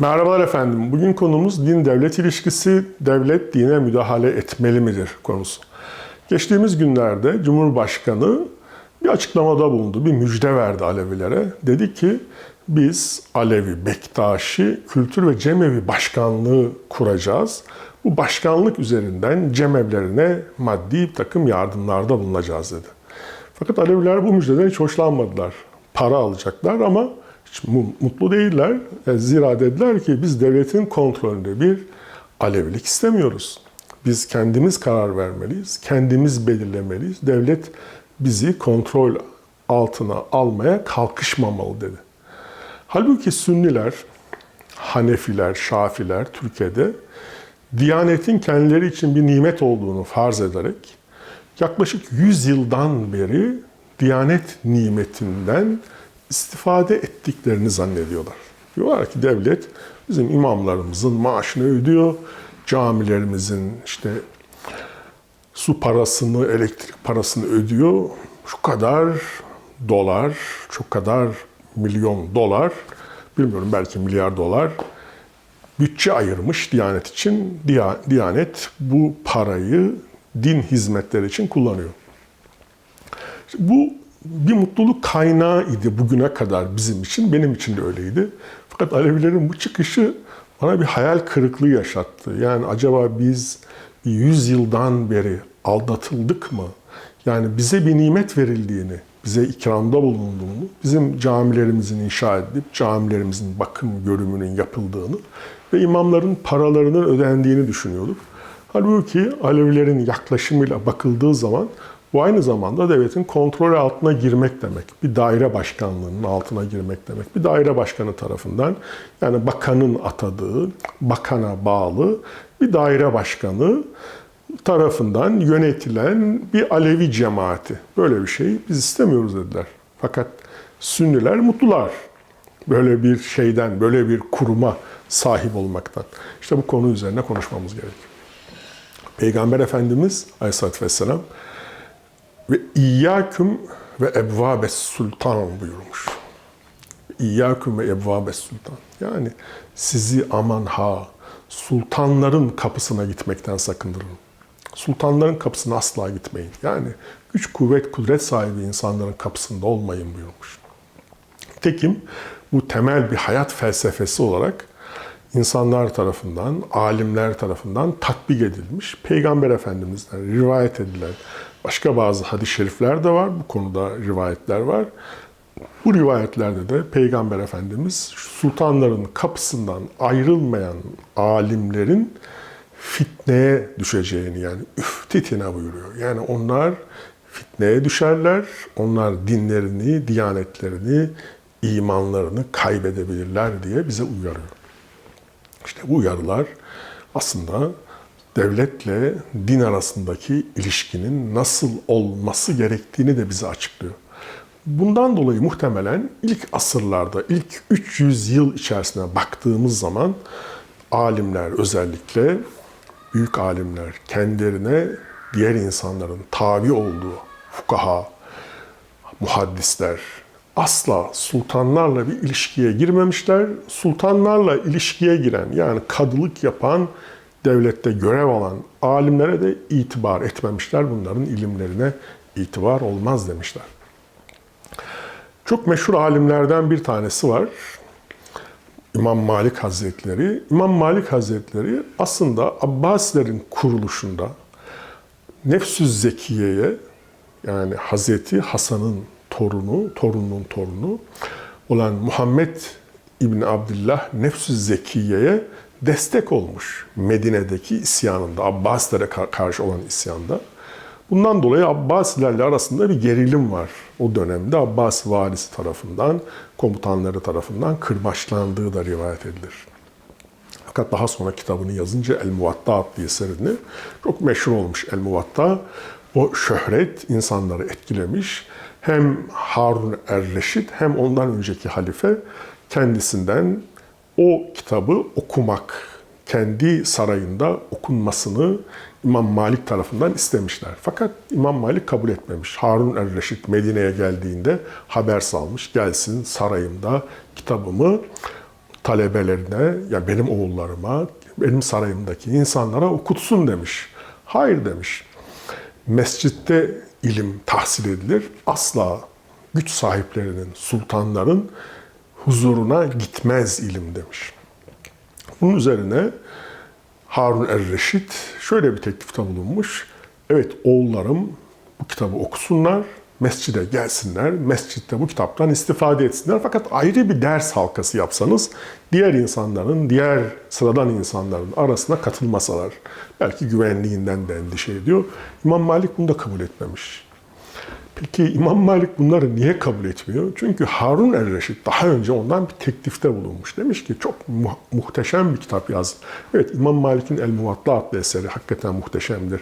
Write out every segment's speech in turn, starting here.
Merhabalar efendim. Bugün konumuz din-devlet ilişkisi, devlet dine müdahale etmeli midir konusu. Geçtiğimiz günlerde Cumhurbaşkanı bir açıklamada bulundu, bir müjde verdi Alevilere. Dedi ki biz Alevi, Bektaşi, Kültür ve Cemevi Başkanlığı kuracağız. Bu başkanlık üzerinden cemevlerine maddi bir takım yardımlarda bulunacağız dedi. Fakat Aleviler bu müjdeden hiç hoşlanmadılar. Para alacaklar ama mutlu değiller. E, Zira dediler ki biz devletin kontrolünde bir Alevilik istemiyoruz. Biz kendimiz karar vermeliyiz, kendimiz belirlemeliyiz. Devlet bizi kontrol altına almaya kalkışmamalı dedi. Halbuki Sünniler, Hanefiler, Şafiler Türkiye'de Diyanetin kendileri için bir nimet olduğunu farz ederek yaklaşık 100 yıldan beri Diyanet nimetinden istifade ettiklerini zannediyorlar. Diyorlar ki devlet bizim imamlarımızın maaşını ödüyor, camilerimizin işte su parasını, elektrik parasını ödüyor. Şu kadar dolar, şu kadar milyon dolar, bilmiyorum belki milyar dolar bütçe ayırmış Diyanet için. Diya- Diyanet bu parayı din hizmetleri için kullanıyor. Bu bir mutluluk kaynağı idi bugüne kadar bizim için, benim için de öyleydi. Fakat Alevilerin bu çıkışı bana bir hayal kırıklığı yaşattı. Yani acaba biz 100 yıldan beri aldatıldık mı? Yani bize bir nimet verildiğini, bize ikramda bulunduğunu, bizim camilerimizin inşa edilip camilerimizin bakım görümünün yapıldığını ve imamların paralarının ödendiğini düşünüyorduk. Halbuki Alevilerin yaklaşımıyla bakıldığı zaman bu aynı zamanda devletin kontrol altına girmek demek. Bir daire başkanlığının altına girmek demek. Bir daire başkanı tarafından yani bakanın atadığı, bakana bağlı bir daire başkanı tarafından yönetilen bir Alevi cemaati. Böyle bir şey biz istemiyoruz dediler. Fakat Sünniler mutlular. Böyle bir şeyden, böyle bir kuruma sahip olmaktan. İşte bu konu üzerine konuşmamız gerekiyor. Peygamber Efendimiz Aleyhisselatü Vesselam ve İyyâküm ve ebvâbes sultan buyurmuş. İyyâküm ve ebvâbes sultan. Yani sizi aman ha sultanların kapısına gitmekten sakındırın. Sultanların kapısına asla gitmeyin. Yani güç, kuvvet, kudret sahibi insanların kapısında olmayın buyurmuş. Tekim bu temel bir hayat felsefesi olarak insanlar tarafından, alimler tarafından tatbik edilmiş. Peygamber Efendimiz'den rivayet edilen başka bazı hadis-i şerifler de var. Bu konuda rivayetler var. Bu rivayetlerde de Peygamber Efendimiz sultanların kapısından ayrılmayan alimlerin fitneye düşeceğini yani üftitine buyuruyor. Yani onlar fitneye düşerler, onlar dinlerini, diyanetlerini, imanlarını kaybedebilirler diye bize uyarıyor. İşte bu uyarılar aslında devletle din arasındaki ilişkinin nasıl olması gerektiğini de bize açıklıyor. Bundan dolayı muhtemelen ilk asırlarda, ilk 300 yıl içerisine baktığımız zaman alimler özellikle büyük alimler kendilerine diğer insanların tabi olduğu fukaha, muhaddisler asla sultanlarla bir ilişkiye girmemişler. Sultanlarla ilişkiye giren yani kadılık yapan, devlette görev alan alimlere de itibar etmemişler. Bunların ilimlerine itibar olmaz demişler. Çok meşhur alimlerden bir tanesi var. İmam Malik Hazretleri. İmam Malik Hazretleri aslında Abbasilerin kuruluşunda Nefsüz Zekiye'ye yani Hazreti Hasan'ın torunu, torunun torunu olan Muhammed İbni Abdullah Nefsüz Zekiye'ye destek olmuş Medine'deki isyanında, Abbasilere ka- karşı olan isyanda. Bundan dolayı Abbasilerle arasında bir gerilim var. O dönemde Abbas valisi tarafından, komutanları tarafından kırbaçlandığı da rivayet edilir. Fakat daha sonra kitabını yazınca El Muvatta adlı eserini çok meşhur olmuş El Muvatta. O şöhret insanları etkilemiş. Hem Harun er-Reşid hem ondan önceki halife kendisinden o kitabı okumak, kendi sarayında okunmasını İmam Malik tarafından istemişler. Fakat İmam Malik kabul etmemiş. Harun er-Reşid Medine'ye geldiğinde haber salmış. Gelsin sarayımda kitabımı talebelerine, ya benim oğullarıma, benim sarayımdaki insanlara okutsun demiş. Hayır demiş. Mescitte ilim tahsil edilir. Asla güç sahiplerinin, sultanların huzuruna gitmez ilim demiş. Bunun üzerine Harun er-Reşit şöyle bir teklifte bulunmuş. Evet oğullarım bu kitabı okusunlar, mescide gelsinler, mescitte bu kitaptan istifade etsinler. Fakat ayrı bir ders halkası yapsanız diğer insanların, diğer sıradan insanların arasına katılmasalar. Belki güvenliğinden de endişe ediyor. İmam Malik bunu da kabul etmemiş. Peki İmam Malik bunları niye kabul etmiyor? Çünkü Harun el-Reşit daha önce ondan bir teklifte bulunmuş. Demiş ki çok mu- muhteşem bir kitap yaz. Evet İmam Malik'in El Muvatta adlı eseri hakikaten muhteşemdir.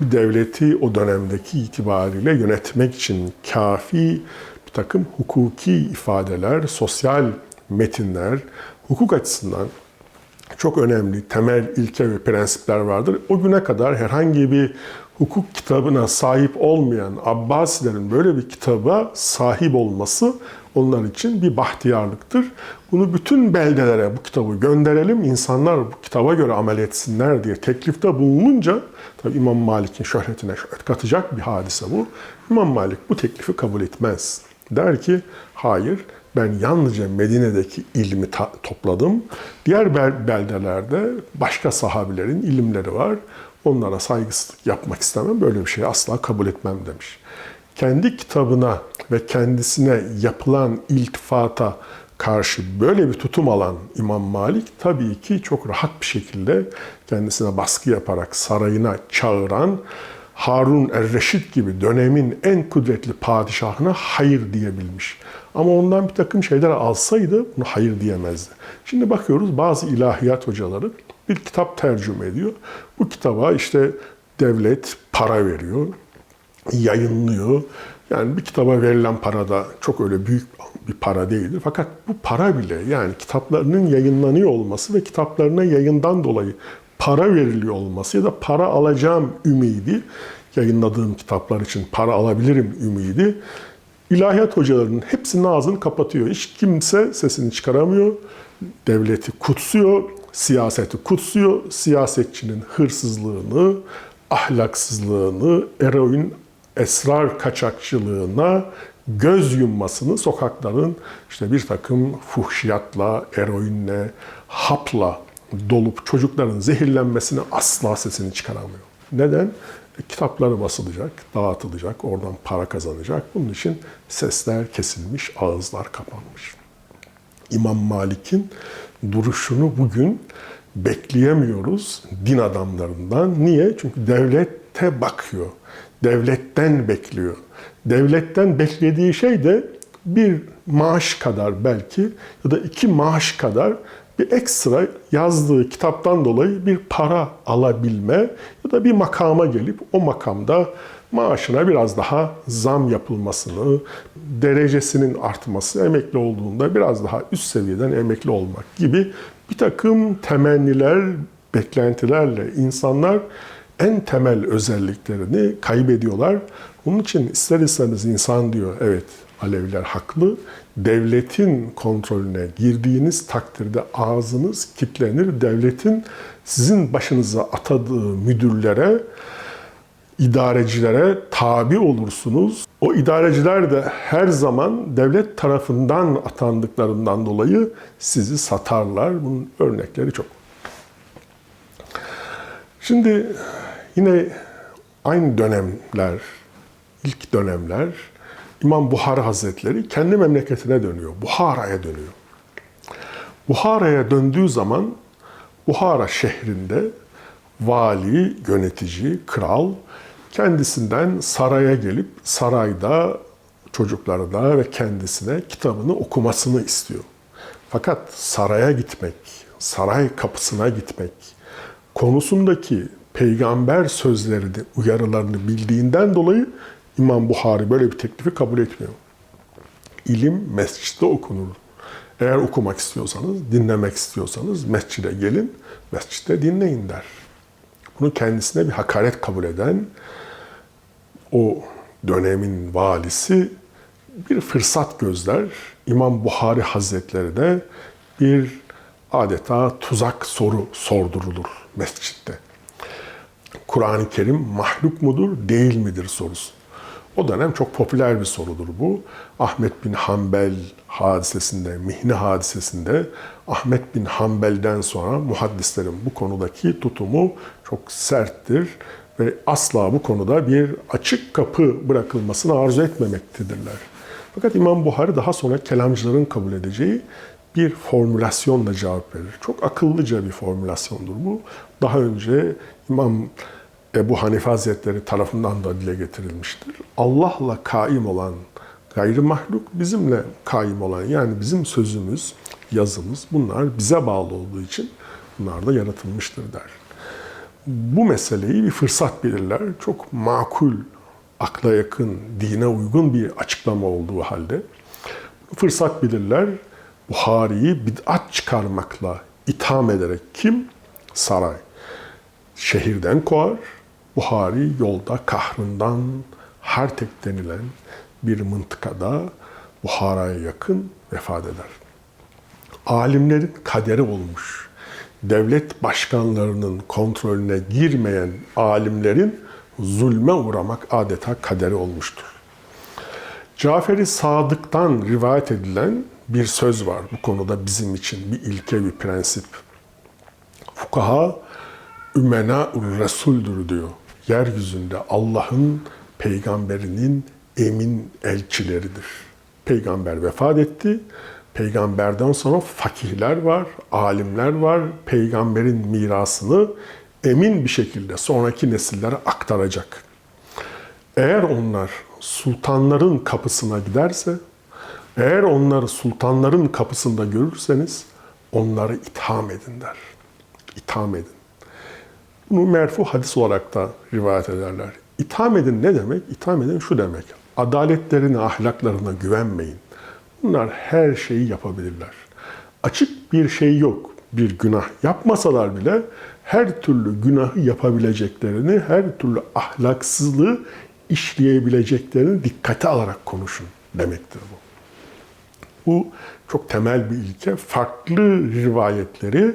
Bir devleti o dönemdeki itibariyle yönetmek için kafi bir takım hukuki ifadeler, sosyal metinler, hukuk açısından çok önemli temel ilke ve prensipler vardır. O güne kadar herhangi bir hukuk kitabına sahip olmayan Abbasilerin böyle bir kitaba sahip olması onlar için bir bahtiyarlıktır. Bunu bütün beldelere bu kitabı gönderelim, insanlar bu kitaba göre amel etsinler diye teklifte bulununca, tabi İmam Malik'in şöhretine şöhret katacak bir hadise bu. İmam Malik bu teklifi kabul etmez. Der ki, hayır ben yalnızca Medine'deki ilmi topladım. Diğer bel- beldelerde başka sahabilerin ilimleri var. Onlara saygısızlık yapmak istemem. Böyle bir şeyi asla kabul etmem demiş. Kendi kitabına ve kendisine yapılan iltifata karşı böyle bir tutum alan İmam Malik tabii ki çok rahat bir şekilde kendisine baskı yaparak sarayına çağıran Harun er-Reşit gibi dönemin en kudretli padişahına hayır diyebilmiş. Ama ondan bir takım şeyler alsaydı bunu hayır diyemezdi. Şimdi bakıyoruz bazı ilahiyat hocaları bir kitap tercüme ediyor. Bu kitaba işte devlet para veriyor, yayınlıyor. Yani bir kitaba verilen para da çok öyle büyük bir para değildir. Fakat bu para bile yani kitaplarının yayınlanıyor olması ve kitaplarına yayından dolayı para veriliyor olması ya da para alacağım ümidi, yayınladığım kitaplar için para alabilirim ümidi, ilahiyat hocalarının hepsinin ağzını kapatıyor. Hiç kimse sesini çıkaramıyor. Devleti kutsuyor, siyaseti kutsuyor. Siyasetçinin hırsızlığını, ahlaksızlığını, eroin, esrar kaçakçılığına göz yummasını sokakların işte bir takım fuhşiyatla, eroinle, hapla dolup çocukların zehirlenmesine asla sesini çıkaramıyor. Neden? E, kitapları basılacak, dağıtılacak, oradan para kazanacak. Bunun için sesler kesilmiş, ağızlar kapanmış. İmam Malik'in duruşunu bugün bekleyemiyoruz din adamlarından. Niye? Çünkü devlete bakıyor. Devletten bekliyor. Devletten beklediği şey de bir maaş kadar belki ya da iki maaş kadar bir ekstra yazdığı kitaptan dolayı bir para alabilme ya da bir makama gelip o makamda maaşına biraz daha zam yapılmasını, derecesinin artması, emekli olduğunda biraz daha üst seviyeden emekli olmak gibi bir takım temenniler, beklentilerle insanlar en temel özelliklerini kaybediyorlar. Onun için ister istemez insan diyor, evet Aleviler haklı. Devletin kontrolüne girdiğiniz takdirde ağzınız kilitlenir. Devletin sizin başınıza atadığı müdürlere, idarecilere tabi olursunuz. O idareciler de her zaman devlet tarafından atandıklarından dolayı sizi satarlar. Bunun örnekleri çok. Şimdi yine aynı dönemler, ilk dönemler İmam Buhari Hazretleri kendi memleketine dönüyor. Buhara'ya dönüyor. Buhara'ya döndüğü zaman Buhara şehrinde vali, yönetici, kral kendisinden saraya gelip sarayda çocuklarına ve kendisine kitabını okumasını istiyor. Fakat saraya gitmek, saray kapısına gitmek konusundaki peygamber sözlerini, uyarılarını bildiğinden dolayı İmam Buhari böyle bir teklifi kabul etmiyor. İlim mescitte okunur. Eğer okumak istiyorsanız, dinlemek istiyorsanız mescide gelin, mescitte dinleyin der. Bunu kendisine bir hakaret kabul eden o dönemin valisi bir fırsat gözler. İmam Buhari Hazretleri de bir adeta tuzak soru sordurulur mescitte. Kur'an-ı Kerim mahluk mudur, değil midir sorusu. O dönem çok popüler bir sorudur bu. Ahmet bin Hanbel hadisesinde, Mihne hadisesinde Ahmet bin Hanbel'den sonra muhaddislerin bu konudaki tutumu çok serttir ve asla bu konuda bir açık kapı bırakılmasını arzu etmemektedirler. Fakat İmam Buhari daha sonra kelamcıların kabul edeceği bir formülasyonla cevap verir. Çok akıllıca bir formülasyondur bu. Daha önce İmam Ebu Hanife Hazretleri tarafından da dile getirilmiştir. Allah'la kaim olan gayri mahluk bizimle kaim olan yani bizim sözümüz, yazımız bunlar bize bağlı olduğu için bunlar da yaratılmıştır der. Bu meseleyi bir fırsat bilirler. Çok makul, akla yakın, dine uygun bir açıklama olduğu halde fırsat bilirler. Buhari'yi bid'at çıkarmakla itham ederek kim? Saray. Şehirden kovar. Buhari yolda kahrından Hartek denilen bir mıntıkada Buhara'ya yakın vefat eder. Alimlerin kaderi olmuş. Devlet başkanlarının kontrolüne girmeyen alimlerin zulme uğramak adeta kaderi olmuştur. Cafer-i Sadık'tan rivayet edilen bir söz var bu konuda bizim için bir ilke, bir prensip. Fukaha ümena Resul'dür diyor. Yeryüzünde Allah'ın peygamberinin emin elçileridir. Peygamber vefat etti. Peygamberden sonra fakihler var, alimler var. Peygamberin mirasını emin bir şekilde sonraki nesillere aktaracak. Eğer onlar sultanların kapısına giderse, eğer onları sultanların kapısında görürseniz onları itham edin der. İtham edin. Bunu merfu hadis olarak da rivayet ederler. İtham edin ne demek? İtham edin şu demek. Adaletlerine, ahlaklarına güvenmeyin. Bunlar her şeyi yapabilirler. Açık bir şey yok. Bir günah yapmasalar bile her türlü günahı yapabileceklerini, her türlü ahlaksızlığı işleyebileceklerini dikkate alarak konuşun demektir bu. Bu çok temel bir ilke. Farklı rivayetleri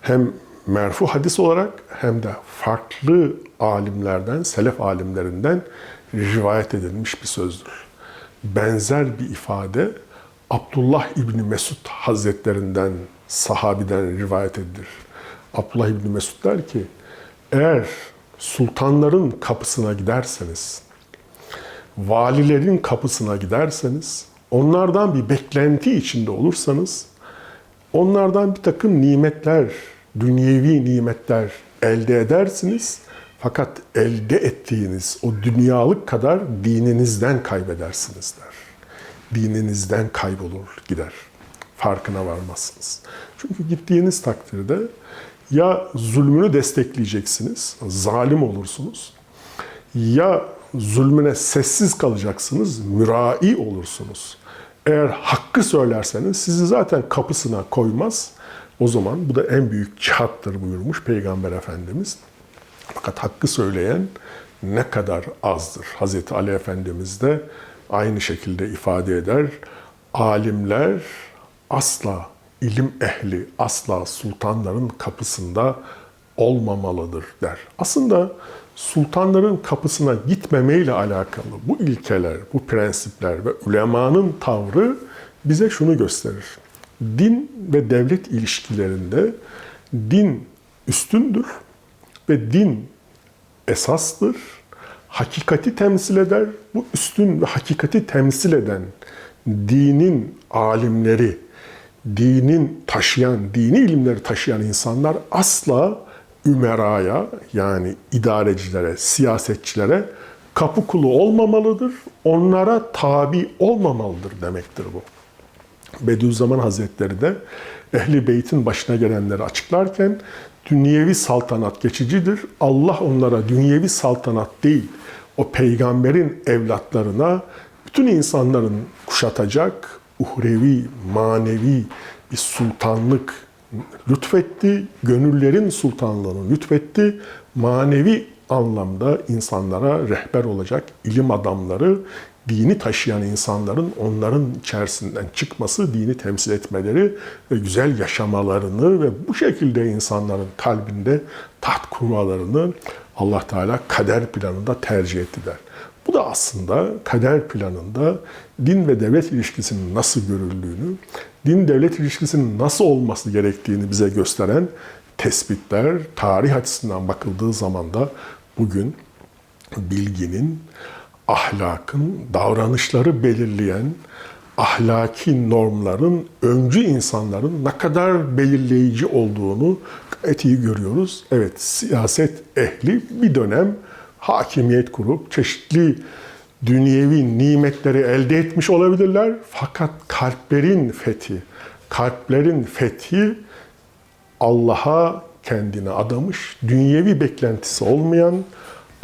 hem merfu hadis olarak hem de farklı alimlerden, selef alimlerinden rivayet edilmiş bir sözdür. Benzer bir ifade Abdullah İbni Mesud Hazretlerinden, sahabiden rivayet edilir. Abdullah İbni Mesud der ki, eğer sultanların kapısına giderseniz, valilerin kapısına giderseniz, onlardan bir beklenti içinde olursanız, onlardan bir takım nimetler, dünyevi nimetler elde edersiniz. Fakat elde ettiğiniz o dünyalık kadar dininizden kaybedersiniz der. Dininizden kaybolur gider. Farkına varmazsınız. Çünkü gittiğiniz takdirde ya zulmünü destekleyeceksiniz, zalim olursunuz. Ya zulmüne sessiz kalacaksınız, mürai olursunuz. Eğer hakkı söylerseniz sizi zaten kapısına koymaz. O zaman bu da en büyük cihattır buyurmuş Peygamber Efendimiz. Fakat hakkı söyleyen ne kadar azdır. Hazreti Ali Efendimiz de aynı şekilde ifade eder. Alimler asla ilim ehli, asla sultanların kapısında olmamalıdır der. Aslında sultanların kapısına gitmemeyle alakalı bu ilkeler, bu prensipler ve ulemanın tavrı bize şunu gösterir. Din ve devlet ilişkilerinde din üstündür ve din esastır. Hakikati temsil eder. Bu üstün ve hakikati temsil eden dinin alimleri, dinin taşıyan, dini ilimleri taşıyan insanlar asla ümeraya yani idarecilere, siyasetçilere kapı kulu olmamalıdır. Onlara tabi olmamalıdır demektir bu. Bediüzzaman Hazretleri de Ehli Beyt'in başına gelenleri açıklarken dünyevi saltanat geçicidir. Allah onlara dünyevi saltanat değil, o peygamberin evlatlarına bütün insanların kuşatacak uhrevi, manevi bir sultanlık lütfetti. Gönüllerin sultanlığını lütfetti. Manevi anlamda insanlara rehber olacak ilim adamları, dini taşıyan insanların onların içerisinden çıkması, dini temsil etmeleri ve güzel yaşamalarını ve bu şekilde insanların kalbinde taht kurmalarını Allah Teala kader planında tercih ettiler. Bu da aslında kader planında din ve devlet ilişkisinin nasıl görüldüğünü, din devlet ilişkisinin nasıl olması gerektiğini bize gösteren tespitler tarih açısından bakıldığı zaman da bugün bilginin, ahlakın, davranışları belirleyen ahlaki normların, öncü insanların ne kadar belirleyici olduğunu gayet görüyoruz. Evet, siyaset ehli bir dönem hakimiyet kurup çeşitli dünyevi nimetleri elde etmiş olabilirler. Fakat kalplerin fethi, kalplerin fethi Allah'a kendini adamış, dünyevi beklentisi olmayan,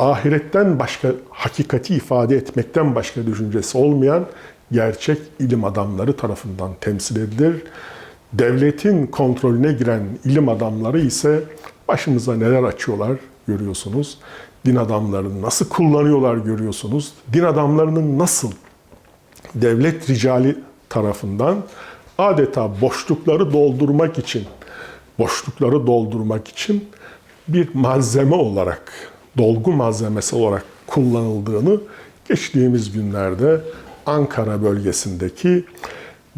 ahiretten başka hakikati ifade etmekten başka düşüncesi olmayan gerçek ilim adamları tarafından temsil edilir. Devletin kontrolüne giren ilim adamları ise başımıza neler açıyorlar görüyorsunuz. Din adamlarını nasıl kullanıyorlar görüyorsunuz. Din adamlarının nasıl devlet ricali tarafından adeta boşlukları doldurmak için boşlukları doldurmak için bir malzeme olarak, dolgu malzemesi olarak kullanıldığını geçtiğimiz günlerde Ankara bölgesindeki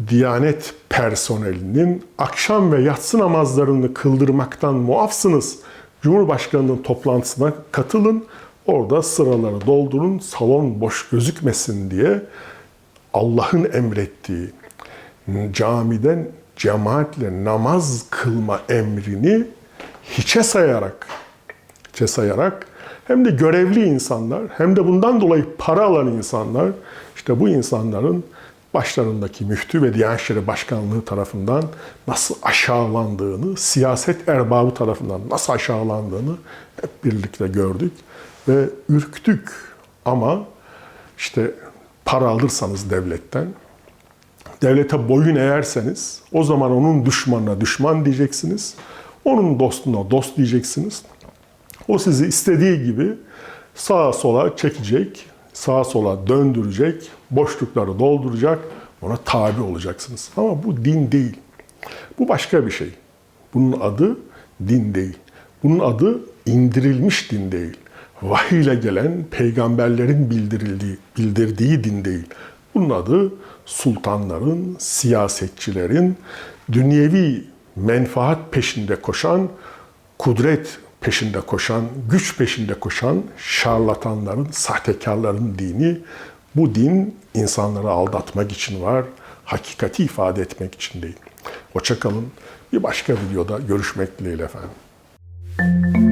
Diyanet personelinin akşam ve yatsı namazlarını kıldırmaktan muafsınız. Cumhurbaşkanının toplantısına katılın, orada sıraları doldurun, salon boş gözükmesin diye Allah'ın emrettiği camiden cemaatle namaz kılma emrini hiçe sayarak, hiçe sayarak hem de görevli insanlar hem de bundan dolayı para alan insanlar işte bu insanların başlarındaki müftü ve Diyanet İşleri Başkanlığı tarafından nasıl aşağılandığını, siyaset erbabı tarafından nasıl aşağılandığını hep birlikte gördük ve ürktük. Ama işte para alırsanız devletten, devlete boyun eğerseniz o zaman onun düşmanına düşman diyeceksiniz. Onun dostuna dost diyeceksiniz. O sizi istediği gibi sağa sola çekecek, sağa sola döndürecek, boşlukları dolduracak, ona tabi olacaksınız. Ama bu din değil. Bu başka bir şey. Bunun adı din değil. Bunun adı indirilmiş din değil. Vahiy ile gelen peygamberlerin bildirildiği, bildirdiği din değil. Bunun adı sultanların, siyasetçilerin, dünyevi menfaat peşinde koşan, kudret peşinde koşan, güç peşinde koşan şarlatanların, sahtekarların dini. Bu din insanları aldatmak için var, hakikati ifade etmek için değil. Hoşçakalın. Bir başka videoda görüşmek dileğiyle efendim.